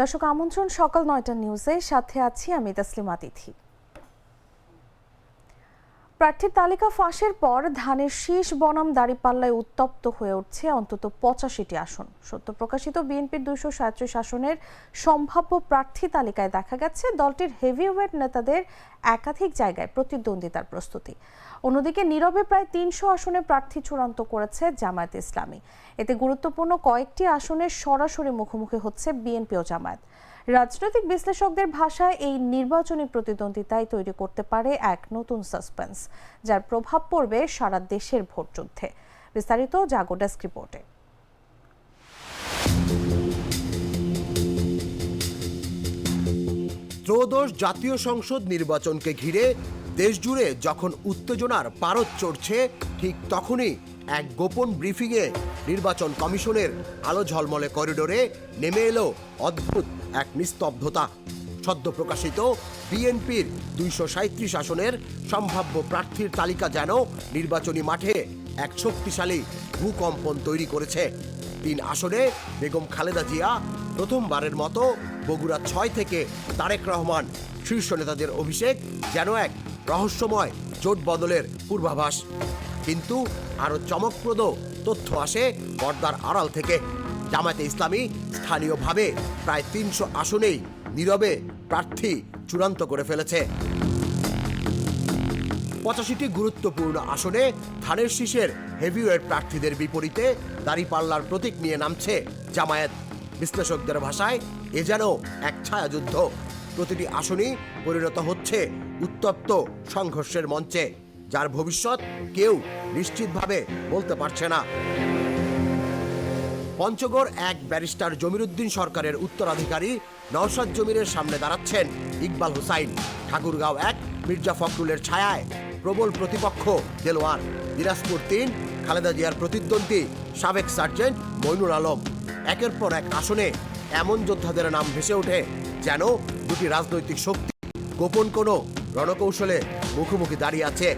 দর্শক, আমন্ত্রণ সকাল নয়টা নিউজে। সাথে আছি আমি তাসলিমা তিথি। প্রার্থীর তালিকা ফাঁসের পর ধানের শীষ বনাম দাঁড়িপাল্লায় উত্তপ্ত হয়ে উঠছে অন্তত পঁচাশিটি আসন। সত্য প্রকাশিত বিএনপির দুইশো সাঁত্রিশ আসনের সম্ভাব্য প্রার্থী তালিকায় দেখা গেছে দলটির হেভিওয়েট নেতাদের একাধিক জায়গায় প্রতিদ্বন্দ্বিতার প্রস্তুতি। অন্যদিকে নীরবে প্রায় তিনশো আসনে প্রার্থী চূড়ান্ত করেছে জামায়াত ইসলামী। এতে গুরুত্বপূর্ণ কয়েকটি আসনের সরাসরি মুখোমুখি হচ্ছে বিএনপি ও জামায়াত। রাজনৈতিক বিশ্লেষকদের ভাষায় এই নির্বাচনী প্রতিদ্বন্দ্বিতায় তৈরি করতে পারে এক নতুন সাসপেন্স, যার প্রভাব পড়বে সারা দেশের ভোট যুদ্ধে। বিস্তারিত জাগো ডেস্ক রিপোর্টে। ত্রয়োদশ জাতীয় সংসদ নির্বাচনকে ঘিরে দেশজুড়ে যখন উত্তেজনার পারদ চড়ছে, ঠিক তখনই এক গোপন ব্রিফিংয়ে নির্বাচন কমিশনের আলো ঝলমলে করিডোরে নেমে এলো অদ্ভুত এক নিস্তব্ধতা। সদ্য প্রকাশিত বিএনপির দুইশো সাঁত্রিশ আসনের সম্ভাব্য প্রার্থীর তালিকা যেন নির্বাচনী মাঠে এক শক্তিশালী ভূকম্পন তৈরি করেছে। তিন আসনে বেগম খালেদা জিয়া প্রথমবারের মতো বগুড়া ছয় থেকে তারেক রহমান শীর্ষ নেতাদের অভিষেক যেন এক রহস্যময় জোট বদলের পূর্বাভাস। কিন্তু আরও চমকপ্রদ তথ্য আসে পর্দার আড়াল থেকে। জামায়াতে ইসলামী স্থানীয়ভাবে প্রায় তিনশো আসনেই নীরবে প্রার্থী চূড়ান্ত করে ফেলেছে। পঁচাশিটি গুরুত্বপূর্ণ আসনে ধানের শীষের হেভিওয়েট প্রার্থীদের বিপরীতে দাঁড়িপাল্লার প্রতীক নিয়ে নামছে জামায়াত। বিশ্লেষকদের ভাষায়, এ যেন এক ছায়াযুদ্ধ। প্রতিটি আসনই পরিণত হচ্ছে উত্তপ্ত সংঘর্ষের মঞ্চে, যার ভবিষ্যৎ কেউ নিশ্চিতভাবে বলতে পারছে না। পঞ্চগড় এক ব্যারিস্টার জমিরুদ্দিন সরকারের উত্তরাধিকারী নওশাদ জমিরের সামনে দাঁড়াচ্ছেন ইকবাল হুসাইন। ঠাকুরগাঁও এক মির্জা ফখরুলের ছায়ায় প্রবল প্রতিপক্ষ দেলোয়ার। দিনাজপুর তিন, খালেদা জিয়ার প্রতিদ্বন্দ্বী সাবেক সার্জেন্ট মইনুল আলম। একের পর এক আসনে এমন যোদ্ধাদের নাম ভেসে ওঠে যেন দুটি রাজনৈতিক শক্তি, গোপন কোনো রণকৌশলে মুখোমুখি দাঁড়িয়ে আছে।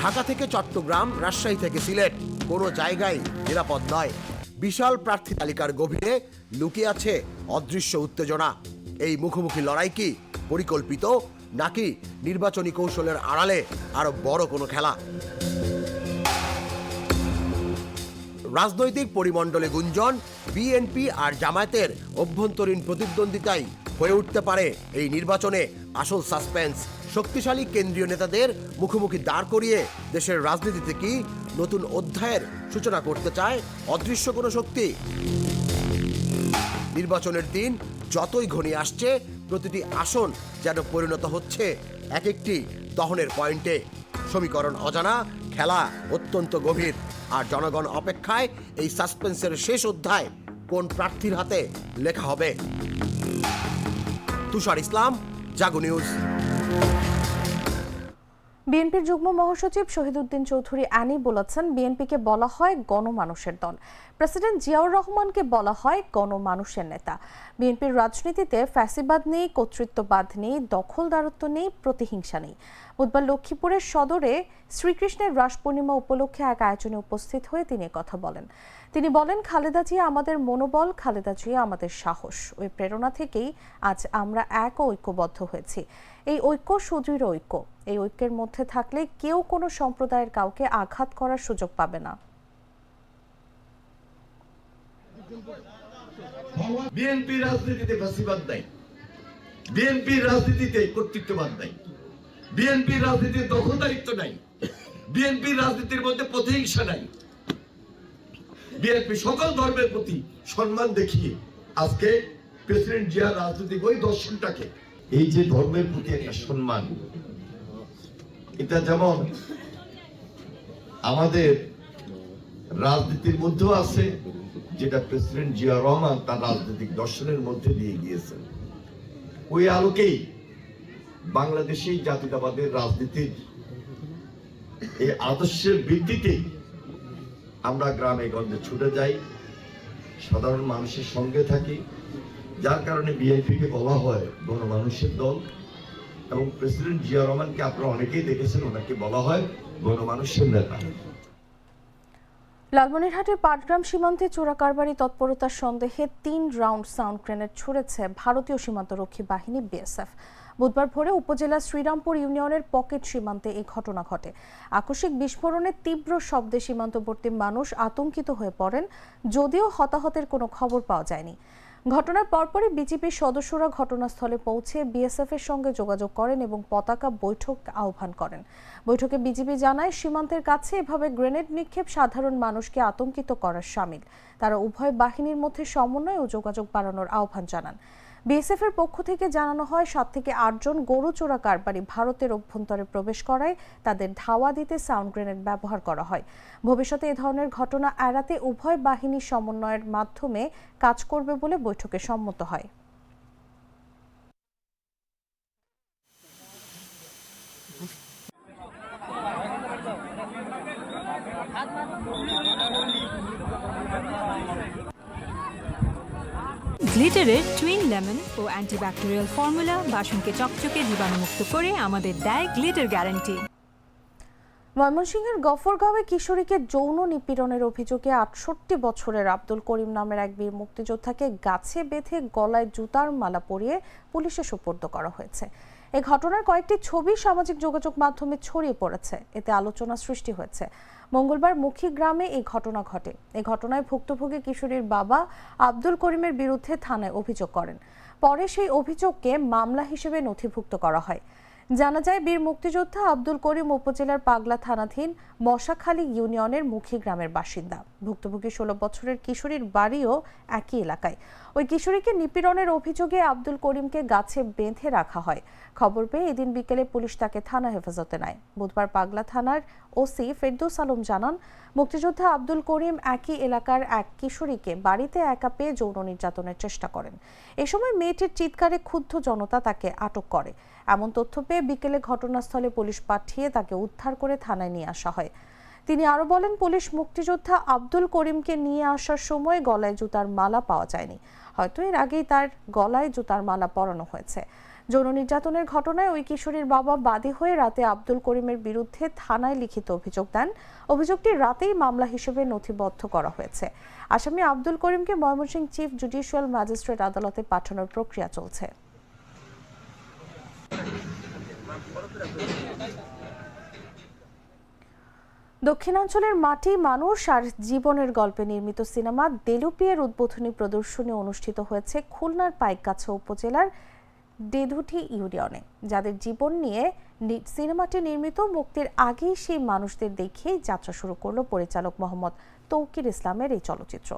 ঢাকা থেকে চট্টগ্রাম, রাজশাহী থেকে সিলেট, কোনো জায়গায় নিরাপদ নয়। বিশাল প্রার্থী তালিকার গভীরে লুকিয়ে আছে অদৃশ্য উত্তেজনা। এই মুখোমুখি লড়াই কি পরিকল্পিত, নাকি নির্বাচনী কৌশলের আড়ালে আরও বড় কোনো খেলা? রাজনৈতিক পরিমণ্ডলে গুঞ্জন বিএনপি আর জামায়াতের অভ্যন্তরীণ প্রতিদ্বন্দ্বিতাই হয়ে উঠতে পারে এই নির্বাচনে। আসল সাসপেন্স, শক্তিশালী কেন্দ্রীয় নেতাদের মুখোমুখি দাঁড় করিয়ে দেশের রাজনীতিতে কি নতুন অধ্যায়ের সূচনা করতে চায় অদৃশ্য কোনো শক্তি? নির্বাচনের দিন যতই ঘনিয়ে আসছে, প্রতিটি আসন যেন পরিণত হচ্ছে এক একটি দহনের পয়েন্টে। সমীকরণ অজানা, খেলা অত্যন্ত গভীর। আর জনগণ অপেক্ষায় এই সাসপেন্সের শেষ অধ্যায় কোন প্রার্থীর হাতে লেখা হবে। তুষার ইসলাম, জাগো নিউজ। বিএনপির যুগ্ম মহাসচিব শহীদুদ্দিন চৌধুরী আনি বলেছেন, বিএনপিকে বলা হয় গণমানুষের দল। প্রেসিডেন্ট জিয়াউর রহমানকে বলা হয় গণমানুষের নেতা। বিএনপির রাজনীতিতে ফ্যাসিবাদ নেই, কর্তৃত্ববাদ নেই, দখলদারত্ব নেই, প্রতিহিংসা নেই। বুধবার লক্ষ্মীপুরের সদরে শ্রীকৃষ্ণের রাস পূর্ণিমা উপলক্ষে এক আয়োজনে উপস্থিত হয়ে তিনি কথা বলেন। তিনি বলেন, খালেদা জিয়া আমাদের মনোবল, খালেদা জিয়া আমাদের সাহস। ওই প্রেরণা থেকেই আজ আমরা এক ঐক্যবদ্ধ হয়েছি। এই ঐক্য সুদৃঢ় ঐক্য। এই ঐক্যের মধ্যে থাকলে কেউ কোনো সম্প্রদায়ের কাউকে আঘাত করার সুযোগ পাবে না। বিএনপি রাজনীতিতে ফাঁসিবাদ নাই। বিএনপির রাজনীতিতে কর্তৃত্ববাদ নাই। বিএনপির রাজনীতির দখলদারিত্ব নাই। বিএনপির রাজনীতির মধ্যে প্রতিহিংসা নাই। বিএনপি সকল ধর্মের প্রতি সম্মান দেখিয়ে আজকে প্রেসিডেন্ট জিয়ার রাজনৈতিক ওই দর্শনটাকে এই যে ধর্মের প্রতি একটা সম্মান, এটা যেমন আমাদের রাজনীতির মধ্যেও আছে, যেটা প্রেসিডেন্ট জিয়া রহমান তার রাজনৈতিক দর্শনের মধ্যে দিয়ে গিয়েছেন। ওই আলোকেই বাংলাদেশি জাতীয়তাবাদের রাজনীতির এই আদর্শের ভিত্তিতেই আমরা গ্রামে গঞ্জে ছুটে যাই, সাধারণ মানুষের সঙ্গে থাকি। যার কারণে বিএনপিকে বলা হয় গণমানুষের দল। এবং প্রেসিডেন্ট জিয়া রহমানকে আপনারা অনেকেই দেখেছেন, ওনাকে বলা হয় গণমানুষের নেতা। লালমনিরহাটের পাটগ্রাম সীমান্তে চোরাকারবারি তৎপরতার সন্দেহে তিন রাউন্ড সাউন্ড গ্রেনেড ছুড়েছে ভারতীয় সীমান্তরক্ষী বাহিনী বিএসএফ বুধবার ভোরে উপজেলার শ্রীরামপুর ইউনিয়নের পকেট সীমান্তে এই ঘটনা ঘটে। আকস্মিক বিস্ফোরণে তীব্র শব্দে সীমান্তবর্তী মানুষ আতঙ্কিত হয়ে পড়েন, যদিও হতাহতের কোনো খবর পাওয়া যায়নি। ঘটনার পরপরই বিজেপির সদস্যরা ঘটনাস্থলে পৌঁছে বিএসএফ এর সঙ্গে যোগাযোগ করেন এবং পতাকা বৈঠক আহ্বান করেন। বৈঠকে বিজেপি জানায়, সীমান্তের কাছে এভাবে গ্রেনেড নিক্ষেপ সাধারণ মানুষকে আতঙ্কিত করার সামিল। তারা উভয় বাহিনীর মধ্যে সমন্বয় ও যোগাযোগ বাড়ানোর আহ্বান জানান। বিএসএফ এর পক্ষ থেকে জানানো হয়, সাত থেকে আটজন গরু চোরা কারবারি ভারতের অভ্যন্তরে প্রবেশ করায়, তাদের ধাওয়া দিতে সাউন্ড গ্রেনেড ব্যবহার করা হয়। ভবিষ্যতে এ ধরনের ঘটনা এড়াতে উভয় বাহিনীর সমন্বয়ের মাধ্যমে কাজ করবে বলে বৈঠকে সম্মত হয়। গ্লিটারের টুইন লেমন ও অ্যান্টিব্যাকটেরিয়াল ফর্মুলা বাসনকে চকচকে জীবাণুমুক্ত করে আমাদের দেয় গ্লিটার গ্যারান্টি ময়মনসিংহের গফরগাঁওয়ে কিশোরীকে যৌন নিপীড়নের অভিযোগে আটষট্টি বছরের আব্দুল করিম নামের এক বীর মুক্তিযোদ্ধাকে গাছে বেঁধে গলায় জুতার মালা পরিয়ে পুলিশে সুপর্দ করা হয়েছে। এ ঘটনার কয়েকটি ছবি সামাজিক যোগাযোগ মাধ্যমে ছড়িয়ে পড়েছে। এতে আলোচনা সৃষ্টি হয়েছে। মঙ্গলবার মুখী গ্রামে এই ঘটনা ঘটে। এই ঘটনায় ভুক্তভোগী কিশোরীর বাবা আব্দুল করিমের বিরুদ্ধে থানায় অভিযোগ করেন। পরে সেই অভিযোগকে মামলা হিসেবে নথিভুক্ত করা হয়। জানা যায়, বীর মুক্তিযোদ্ধা আব্দুল করিম উপজেলার পাগলা থানাধীন মশাখালী ইউনিয়নের মুখী গ্রামের বাসিন্দা। ভুক্তভোগী ষোলো বছরের কিশোরীর বাড়িও একই এলাকায়। ওই কিশোরীকে নিপীড়নের অভিযোগে আব্দুল করিমকে গাছে বেঁধে রাখা হয়। খবর পেয়ে এদিন বিকেলে পুলিশ তাকে থানা হেফাজতে নেয়। বুধবার পাগলা থানার ওসি ফেরদৌস আলম জানান, মুক্তিযোদ্ধা আব্দুল করিম একই এলাকার এক কিশোরীকে বাড়িতে একা পেয়ে যৌন নির্যাতনের চেষ্টা করেন। এ সময় মেয়েটির চিৎকারে ক্ষুব্ধ জনতা তাকে আটক করে। এমন তথ্য পেয়ে বিকেলে ঘটনাস্থলে পুলিশ পাঠিয়ে তাকে উদ্ধার করে থানায় নিয়ে আসা হয়। তিনি আরও বলেন, পুলিশ মুক্তিযোদ্ধা আব্দুল করিমকে নিয়ে আসার সময় গলায় জুতার মালা পাওয়া যায়নি। হয়তো এর আগেই তার গলায় জুতার মালা পরানো হয়েছে। যৌন নির্যাতনের ঘটনায় ওই কিশোরীর বাবা বাদী হয়ে রাতে আব্দুল করিমের বিরুদ্ধে থানায় লিখিত অভিযোগ দেন। অভিযোগটি রাতেই মামলা হিসেবে নথিবদ্ধ করা হয়েছে। আসামি আব্দুল করিমকে ময়মনসিংহ চিফ জুডিশিয়াল ম্যাজিস্ট্রেট আদালতে পাঠানোর প্রক্রিয়া চলছে। দক্ষিণাঞ্চলের মাটি মানুষ আর জীবনের গল্পে নির্মিত সিনেমা দেলুপিয়ের উদ্বোধনী প্রদর্শনী অনুষ্ঠিত হয়েছে খুলনার পাইকগাছা উপজেলার দেধুটি ইউনিয়নে, যাদের জীবন নিয়ে সিনেমাটি নির্মিত মুক্তির আগেই সেই মানুষদের দেখেই যাত্রা শুরু করল পরিচালক মোহাম্মদ তৌকির ইসলামের এই চলচ্চিত্র।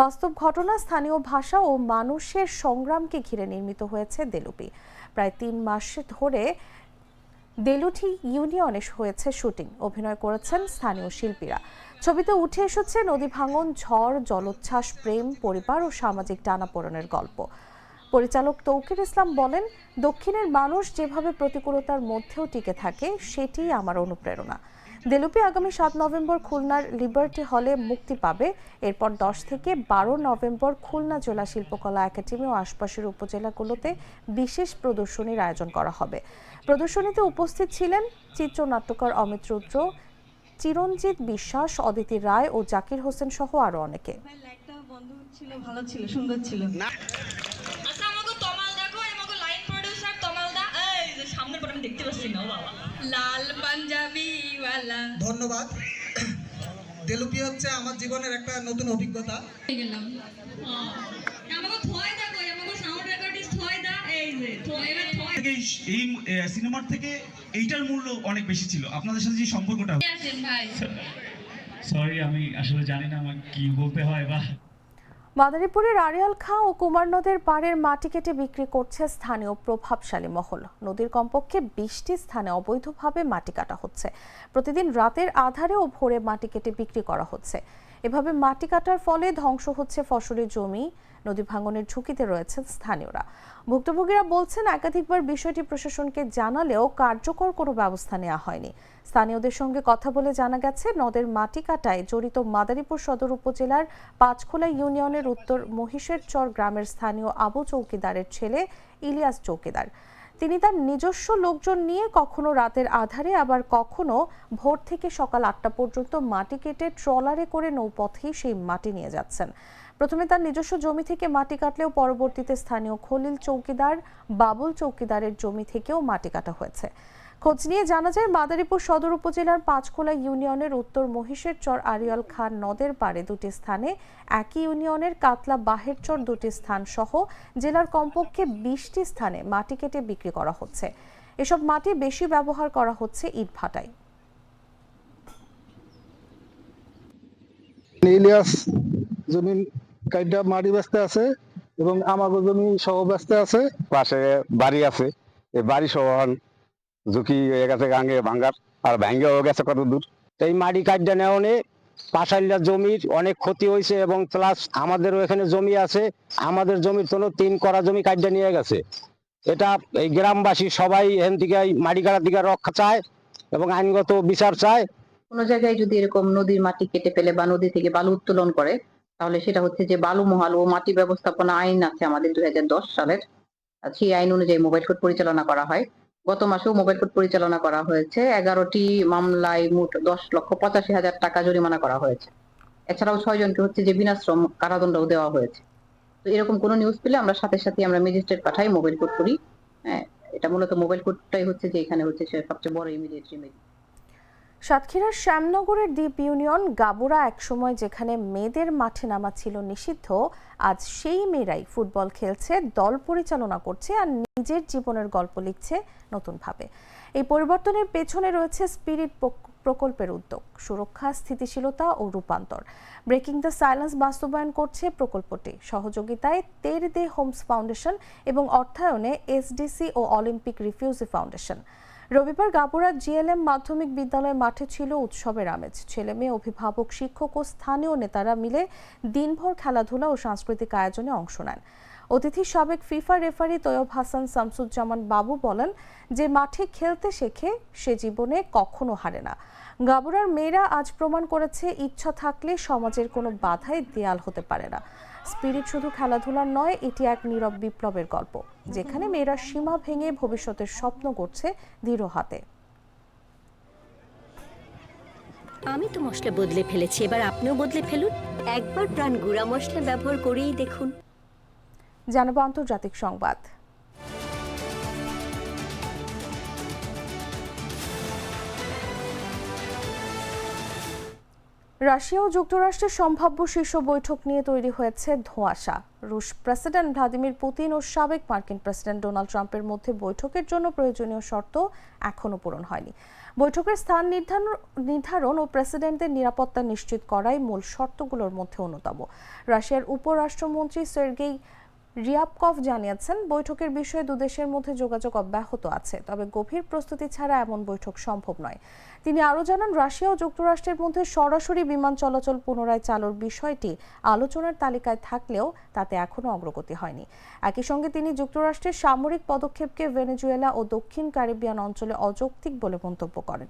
বাস্তব ঘটনা, স্থানীয় ভাষা ও মানুষের সংগ্রামকে ঘিরে নির্মিত হয়েছে দেলুপি। প্রায় তিন মাস ধরে দেলুঠি ইউনিয়নে হয়েছে শুটিং। অভিনয় করেছেন স্থানীয় শিল্পীরা। ছবিতে উঠে এসেছে নদী ভাঙন, ঝড়, জলোচ্ছ্বাস, প্রেম, পরিবার ও সামাজিক টানাপোড়েনের গল্প। পরিচালক তৌকির ইসলাম বলেন, দক্ষিণের মানুষ যেভাবে প্রতিকূলতার মধ্যেও টিকে থাকে সেটি আমার অনুপ্রেরণা। দেলুপি আগামী সাত নভেম্বর খুলনার লিবার্টি হলে মুক্তি পাবে। এরপর দশ থেকে বারো নভেম্বর খুলনা জেলা শিল্পকলা একাডেমি ও আশপাশের উপজেলাগুলোতে বিশেষ প্রদর্শনীর আয়োজন করা হবে। প্রদর্শনীতে উপস্থিত ছিলেন চিত্রনাট্যকার অমিত রুদ্র চিরঞ্জিত বিশ্বাস অদিতি রায় ও জাকির হোসেন সহ আরও অনেকে। ভাই লাইটটা বন্ধ ছিল ভালো ছিল সুন্দর ছিল। আচ্ছা আমাকে তমাল দেখো আমাকে লাইন প্রোডিউসার তমাল দা এই যে সামনের পর আমি দেখতে পাচ্ছি না বাবা। লাল ধন্যবাদ। তেলুপি হচ্ছে আমার জীবনের একটা নতুন অভিজ্ঞতা। গেলাম আমাকে থয় দা কই আমাকে সাউন্ড রেকর্ডিস্ট থয় দা এই যে থয় এবার থয় থেকে এই এই সিনেমার থেকে এইটার মূল্য অনেক বেশি ছিল। আপনাদের সাথে যে সম্পর্কটা সরি আমি আসলে জানি না আমার কি বলতে হয় বা মাদারীপুরের আড়িয়াল খাঁ ও কুমার নদের পাড়ের মাটি কেটে বিক্রি করছে স্থানীয় প্রভাবশালী মহল। নদীর কমপক্ষে বিশটি স্থানে অবৈধভাবে মাটি কাটা হচ্ছে। প্রতিদিন রাতের আধারে ও ভোরে মাটি কেটে বিক্রি করা হচ্ছে। এভাবে মাটি কাটার ফলে ধ্বংস হচ্ছে ফসলের জমি নদী ভাঙনের ঝুঁকিতে রয়েছেন স্থানীয়রা। ভুক্তভোগীরা বলছেন, একাধিকবার বিষয়টি প্রশাসনকে জানালেও কার্যকর কোনো ব্যবস্থা নেওয়া হয়নি। স্থানীয়দের সঙ্গে কথা বলে জানা গেছে, নদের মাটি কাটায় জড়িত মাদারীপুর সদর উপজেলার পাঁচখোলা ইউনিয়নের উত্তর মহিষের চর গ্রামের স্থানীয় আবু চৌকিদারের ছেলে ইলিয়াস চৌকিদার। তিনি তার নিজস্ব লোকজন নিয়ে কখনো রাতের আধারে, আবার কখনো ভোর থেকে সকাল আটটা পর্যন্ত মাটি কেটে ট্রলারে করে নৌপথেই সেই মাটি নিয়ে যাচ্ছেন। প্রথমে তার নিজস্ব জমি থেকে মাটি কাটলেও পরবর্তীতে স্থানীয় খলিল চৌকিদার বাবুল চৌকিদারের জমি থেকেও মাটি কাটা হয়েছে। খোঁজ নিয়ে জানা যায়, মাদারীপুর সদর উপজেলার পাঁচখোলা ইউনিয়নের উত্তর মহিষের চর আরিয়াল খান নদের পাড়ে দুটি স্থানে একই ইউনিয়নের কাতলা বাহের চর দুটি স্থান সহ জেলার কমপক্ষে বিশটি স্থানে মাটি কেটে বিক্রি করা হচ্ছে। এসব মাটি বেশি ব্যবহার করা হচ্ছে ইটভাটায়। ইলিয়াস জমি কাইটা মাটি ব্যস্ত আছে এবং আমাগো জমি সহ ব্যস্ত আছে। পাশে বাড়ি আছে এই বাড়ি সহ ঝুঁকি হয়ে গেছে গাঙ্গে ভাঙ্গার আর ভাঙ্গে হয়ে গেছে কত দূর। এই মাটি নেওয়া পাশালিয়া জমির অনেক ক্ষতি হয়েছে এবং প্লাস আমাদেরও এখানে জমি আছে আমাদের জমির জন্য তিন করা জমি কাটটা নিয়ে গেছে। এটা এই গ্রামবাসী সবাই এখান থেকে এই মাটি কাটার দিকে রক্ষা চায় এবং আইনগত বিচার চায়। কোনো জায়গায় যদি এরকম নদীর মাটি কেটে ফেলে বা নদী থেকে বালু উত্তোলন করে তাহলে সেটা হচ্ছে যে বালু মহাল ও মাটি ব্যবস্থাপনা আইন আছে আমাদের দুই হাজার দশ সালের। সেই আইন অনুযায়ী মোবাইল কোর্ট পরিচালনা করা হয়। গত মাসেও মোবাইল কোর্ট পরিচালনা করা হয়েছে। এগারোটি মামলায় মোট দশ লক্ষ পঁচাশি হাজার টাকা জরিমানা করা হয়েছে। এছাড়াও ছয় জনকে হচ্ছে যে বিনাশ্রম কারাদণ্ডও দেওয়া হয়েছে। তো এরকম কোনো নিউজ পেলে আমরা সাথে সাথে আমরা ম্যাজিস্ট্রেট পাঠাই, মোবাইল কোর্ট করি। হ্যাঁ এটা মূলত মোবাইল কোর্টটাই হচ্ছে যে এখানে হচ্ছে সবচেয়ে বড় ইমিডিয়েট রেমেডি সাতক্ষীরার শ্যামনগরের দ্বীপ ইউনিয়ন গাবুরা একসময় যেখানে মেয়েদের মাঠে নামা ছিল নিষিদ্ধ, আজ সেই মেয়েরাই ফুটবল খেলছে, দল পরিচালনা করছে আর নিজের জীবনের গল্প লিখছে নতুনভাবে। এই পরিবর্তনের পেছনে রয়েছে স্পিরিট প্রকল্পের উদ্যোগ, সুরক্ষা, স্থিতিশীলতা ও রূপান্তর। ব্রেকিং দ্য সাইলেন্স বাস্তবায়ন করছে প্রকল্পটি। সহযোগিতায় তের দে হোমস ফাউন্ডেশন এবং অর্থায়নে এসডিসি ও অলিম্পিক রিফিউজি ফাউন্ডেশন। রবিবার গাবুরা জিএলএম মাধ্যমিক বিদ্যালয় মাঠে ছিল উৎসবের আমেজ। ছেলে মেয়ে, অভিভাবক, শিক্ষক ও স্থানীয় নেতারা মিলে দিনভর খেলাধুলা ও সাংস্কৃতিক আয়োজনে অংশ নেন। অতিথি সাবেক ফিফা রেফারি তৈয়ব হাসান শামসুজ্জামান বাবু বলেন, যে মাঠে খেলতে শেখে, সে জীবনে কখনো হারে না। গাবুরার মেয়েরা আজ প্রমাণ করেছে ইচ্ছা থাকলে সমাজের কোনো বাধাই দেয়াল হতে পারে না। স্পিরিট শুধু খেলাধুলার নয় এটি এক নীরব বিপ্লবের গল্প যেখানে মেয়েরা সীমা ভেঙে ভবিষ্যতের স্বপ্ন করছে দৃঢ় হাতে। আমি তো মশলা বদলে ফেলেছি এবার আপনিও বদলে ফেলুন। একবার প্রাণ গুঁড়া মশলা ব্যবহার করেই দেখুন। জানাব আন্তর্জাতিক সংবাদ। রাশিয়া ও যুক্তরাষ্ট্রের সম্ভাব্য শীর্ষ বৈঠক নিয়ে তৈরি হয়েছে ধোঁয়াশা। রুশ প্রেসিডেন্ট ভ্লাদিমির পুতিন ও সাবেক মার্কিন প্রেসিডেন্ট ডোনাল্ড ট্রাম্পের মধ্যে বৈঠকের জন্য প্রয়োজনীয় শর্ত এখনও পূরণ হয়নি। বৈঠকের স্থান নির্ধারণ নির্ধারণ ও প্রেসিডেন্টদের নিরাপত্তা নিশ্চিত করাই মূল শর্তগুলোর মধ্যে অন্যতম। রাশিয়ার উপরাষ্ট্রমন্ত্রী সের্গেই রিয়াবকভ জানিয়েছেন, বৈঠকের বিষয়ে দুদেশের মধ্যে যোগাযোগ অব্যাহত আছে, তবে গভীর প্রস্তুতি ছাড়া এমন বৈঠক সম্ভব নয়। তিনি আরও জানান, রাশিয়া ও যুক্তরাষ্ট্রের মধ্যে সরাসরি বিমান চলাচল পুনরায় চালুর বিষয়টি আলোচনার তালিকায় থাকলেও তাতে এখনও অগ্রগতি হয়নি। একই সঙ্গে তিনি যুক্তরাষ্ট্রের সামরিক পদক্ষেপকে ভেনেজুয়েলা ও দক্ষিণ ক্যারিবিয়ান অঞ্চলে অযৌক্তিক বলে মন্তব্য করেন।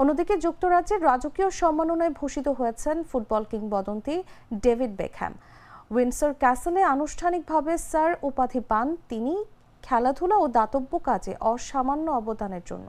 অন্যদিকে যুক্তরাজ্যের রাজকীয় সম্মাননায় ভূষিত হয়েছেন ফুটবল কিংবদন্তি ডেভিড বেকহ্যাম। উইন্ডসর ক্যাসেলে আনুষ্ঠানিকভাবে স্যার উপাধি পান তিনি খেলাধুলা ও দাতব্য কাজে অসামান্য অবদানের জন্য।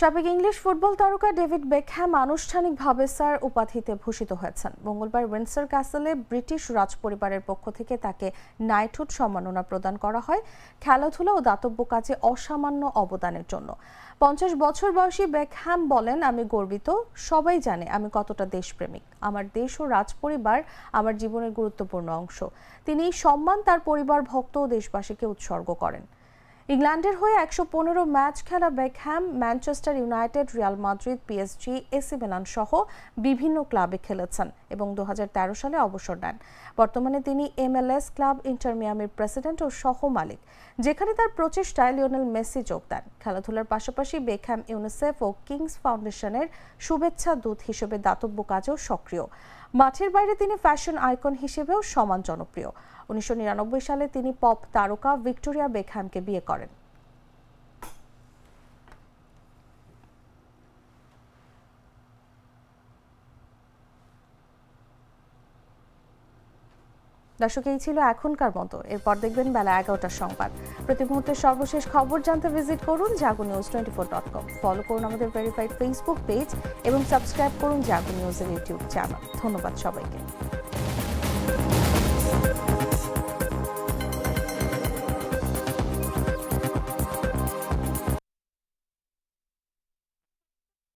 সাবেক ইংলিশ ফুটবল তারকা ডেভিড বেকহ্যাম আনুষ্ঠানিকভাবে স্যার উপাধিতে ভূষিত হয়েছেন। মঙ্গলবার উইন্ডসর ক্যাসেলে ব্রিটিশ রাজপরিবারের পক্ষ থেকে তাকে নাইটহুড সম্মাননা প্রদান করা হয়, খেলাধুলা ও দাতব্য কাজে অসামান্য অবদানের জন্য। পঞ্চাশ বছর বয়সী বেকহ্যাম বলেন, আমি গর্বিত, সবাই জানে আমি কতটা দেশপ্রেমিক। আমার দেশ ও রাজপরিবার আমার জীবনের গুরুত্বপূর্ণ অংশ। তিনি সম্মান তার পরিবার, ভক্ত ও দেশবাসীকে উৎসর্গ করেন। ইংল্যান্ডের হয়ে একশো পনেরো ম্যাচ খেলা Beckham, Manchester United, Real Madrid PSG AC Milan সহ বিভিন্ন ক্লাবে খেলেছেন এবং দুহাজার তেরো সালে অবসর নেন। বর্তমানে তিনি এমএলএস ক্লাব ইন্টার মিয়ামির প্রেসিডেন্ট ও সহ মালিক যেখানে তার প্রচেষ্টায় লিওনেল মেসি যোগ দেন। খেলাধুলার পাশাপাশি বেকহ্যাম, ইউনিসেফ ও কিংস ফাউন্ডেশনের শুভেচ্ছা দূত হিসেবে দাতব্য কাজেও সক্রিয়। মাঠের বাইরে তিনি ফ্যাশন আইকন হিসেবেও সমান জনপ্রিয়। উনিশশো নিরানব্বই সালে তিনি পপ তারকা ভিক্টোরিয়া বেকহ্যামকে বিয়ে করেন। দর্শক, এই ছিল এখনকার মতো। এরপর দেখবেন বেলা এগারোটার সংবাদ। প্রতি মুহূর্তের সর্বশেষ খবর জানতে ভিজিট করুন Jago news twenty four dot com. Follow করুন আমাদের ভেরিফাইড ফেসবুক পেজ এবং সাবস্ক্রাইব করুন জাগো নিউজের ইউটিউব চ্যানেল। ধন্যবাদ সবাইকে।